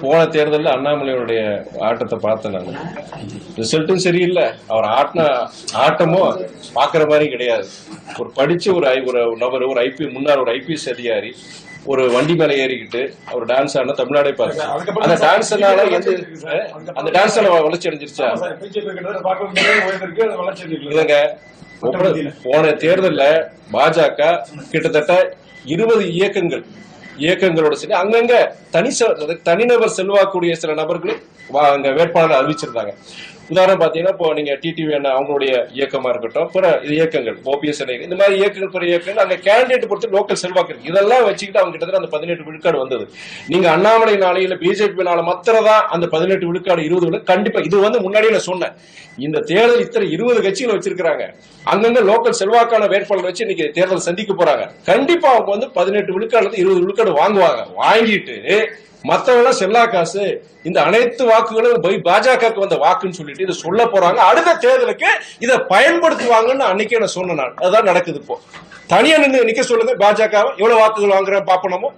போன தேர்தலில் அண்ணாமலையோடைய ஆட்டத்தை பார்த்தேன் நான். ரிசல்ட்டும் சரியில்லை. அவர் ஆட்டின ஆட்டமோ பார்க்குற மாதிரி கிடையாது. ஒரு படிச்ச ஒரு ஐ- ஒரு நபர் ஒரு ஐபி முன்னாள் ஒரு ஐபிஎஸ் அதிகாரி ஒரு வண்டி மேல ஏறிக்கிட்டு அவர் டான்ஸ் ஆடினா தமிழ்நாடே பாருங்க. அந்த டான்ஸ்னால எந்த அந்த டான்ஸ் வளர்ச்சி அடைஞ்சிருச்சா? இல்லைங்க. போன தேர்தல்ல பாஜக கிட்டத்தட்ட இருபது இயக்கங்கள் இயக்கங்களோட சேர்ந்து அங்கங்க தனி தனிநபர் செல்வாக்குடைய சில நபர்கள் அங்க வேட்பாளர் அறிவிச்சிருந்தாங்க. உதாரணம் பாத்தீங்கன்னா இப்போ நீங்க டிடிவி என்ன அவங்களுடைய இயக்கமா இருக்கட்டும் பிற இது இயக்கங்கள் ஓபிஎஸ் இந்த மாதிரி இயக்கங்கள் பிற இயக்கங்கள் அங்க கேண்டிடேட் பொறுத்து லோக்கல் செல்வாக்கு இருக்கு. இதெல்லாம் வச்சுக்கிட்டு அவங்க கிட்டத்தட்ட அந்த பதினெட்டு விழுக்காடு வந்தது. நீங்க அண்ணாமலை நாளையில பிஜேபினால மாத்திரதான் அந்த பதினெட்டு விழுக்காடு இருபது விழு கண்டிப்பா இது வந்து முன்னாடியே நான் சொன்னேன். இந்த தேர்தல் இத்தனை இருபது கட்சிகள் வச்சிருக்காங்க அங்கங்க லோக்கல் செல்வாக்கான வேட்பாளர் வச்சு இன்னைக்கு தேர்தல் சந்திக்க போறாங்க. கண்டிப்பா அவங்க வந்து பதினெட்டு விழுக்காடு இருபது விழுக்காடு வாங்குவாங்க. வாங்கிட்டு மத்தவங்க செல்லா காசு. இந்த அனைத்து வாக்குகளும் போய் பாஜகவுக்கு வந்த வாக்குன்னு சொல்லிட்டு இதை சொல்ல போறாங்க. அடுத்த தேர்தலுக்கு இதை பயன்படுத்துவாங்கன்னு அன்னைக்கே நான் சொன்னேன் அதான் அதுதான் நடக்குது இப்போ. தனியா நின்று நிக்க சொல்லுங்க பாஜக எவ்வளவு வாக்குகள் வாங்குறேன் பாப்பனமோ